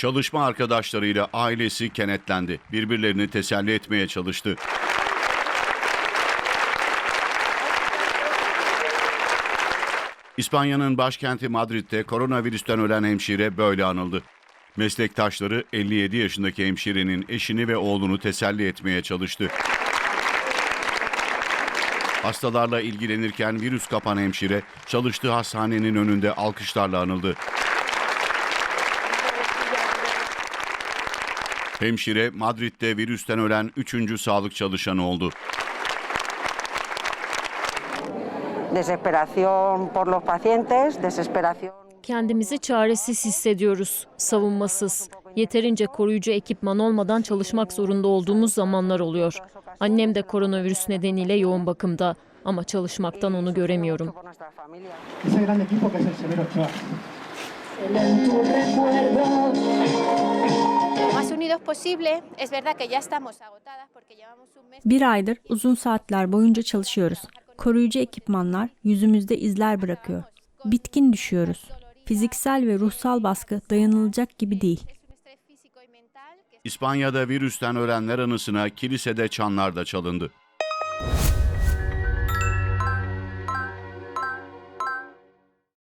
Çalışma arkadaşlarıyla ailesi kenetlendi. Birbirlerini teselli etmeye çalıştı. İspanya'nın başkenti Madrid'de koronavirüsten ölen hemşire böyle anıldı. Meslektaşları 57 yaşındaki hemşirenin eşini ve oğlunu teselli etmeye çalıştı. Hastalarla ilgilenirken virüs kapan hemşire çalıştığı hastanenin önünde alkışlarla anıldı. Hemşire Madrid'de virüsten ölen 3. sağlık çalışanı oldu. Desesperación por los pacientes, desesperación. Kendimizi çaresiz hissediyoruz, savunmasız. Yeterince koruyucu ekipman olmadan çalışmak zorunda olduğumuz zamanlar oluyor. Annem de koronavirüs nedeniyle yoğun bakımda ama çalışmaktan onu göremiyorum. Bir aydır uzun saatler boyunca çalışıyoruz. Koruyucu ekipmanlar yüzümüzde izler bırakıyor. Bitkin düşüyoruz. Fiziksel ve ruhsal baskı dayanılacak gibi değil. İspanya'da virüsten ölenler anısına kilisede çanlar da çalındı.